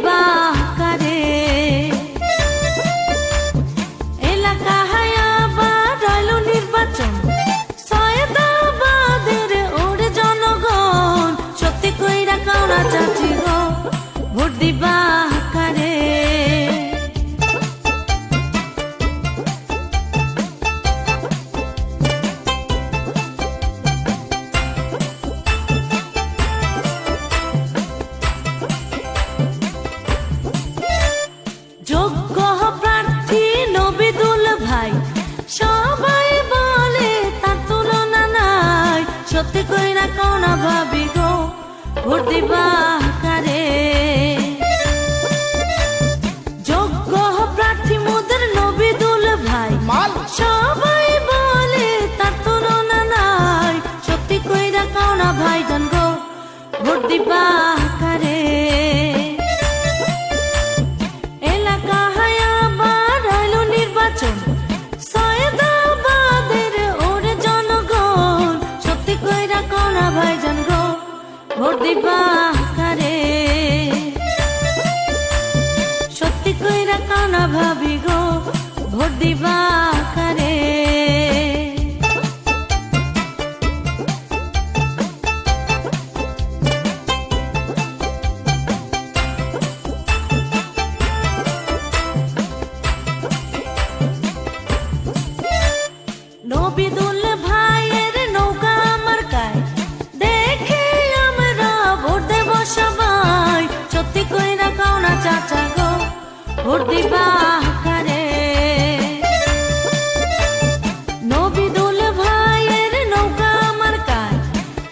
দিবা সত্যি না কোন ভাবি গো? ভোট দিবা কারে? যোগ্য প্রার্থী মোদের নবী দুল ভাই সবাই বলে তার তুলনা নাই। সত্যি কইরা কোন ভাই জান গো? ভোট দিবা দিবা কারে সত্যি কইরা কোনা ভাবি গো ভোট দিবা কারে ভোট দিবা কারে নবিদুল ভাইয়ের নৌকা আমার গায়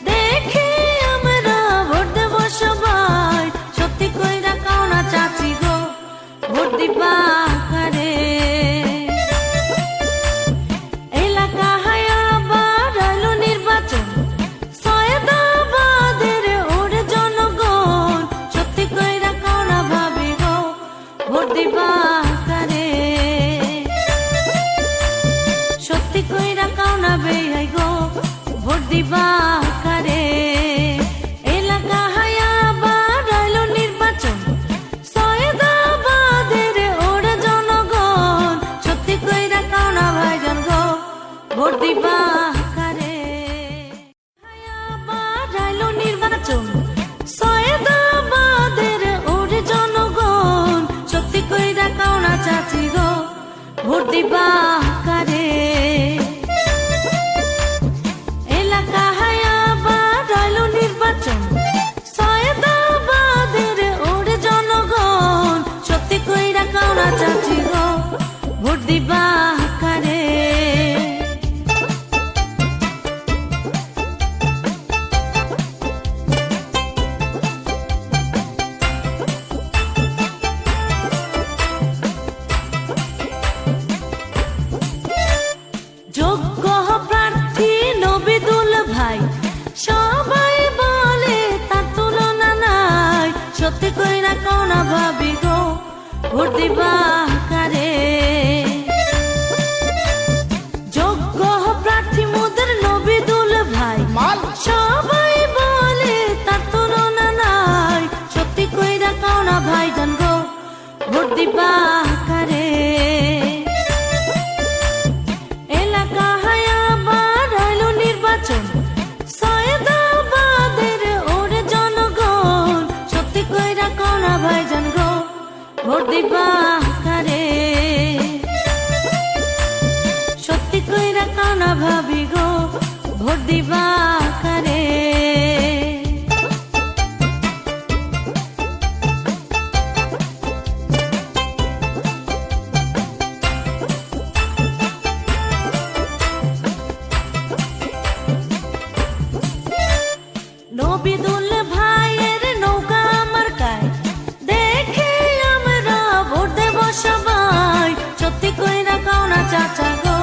দেখে আমরা ভোট দেব সবাই। সত্যি কইরা কাউনা চাচি গো, ভোট ভোট দিবা কারে সত্যি কইরা কাউনা বেহাই গো, ভোট দিবা কারে এলাকা হায়া বাড়ালো নির্বাচন, সয়দাবাদের ওর জনগণ। সত্যি কইরা কাউনা ভাইজান গো, ভোট দিবা যোগ্য প্রার্থী নবিদুল ভাই। সবাই বলে তার তুলনা নাই। সত্যি কইরা কোনা ভাবি গো ভোট দিবা কারে? যোগ্য প্রার্থী মোদের নবিদুল ভাই। সবাই বলে তার তুলনা নাই। সত্যি কইরা কোনা ভাই জান গো ভোট দিবা কোনা ভাই জান গো, ভোট দিবা কারে? সত্যি কইরা কোনা ভাবি গো, ভোট দিবা কারে? নবিদুল সবাই সত্যি না চাচা গো।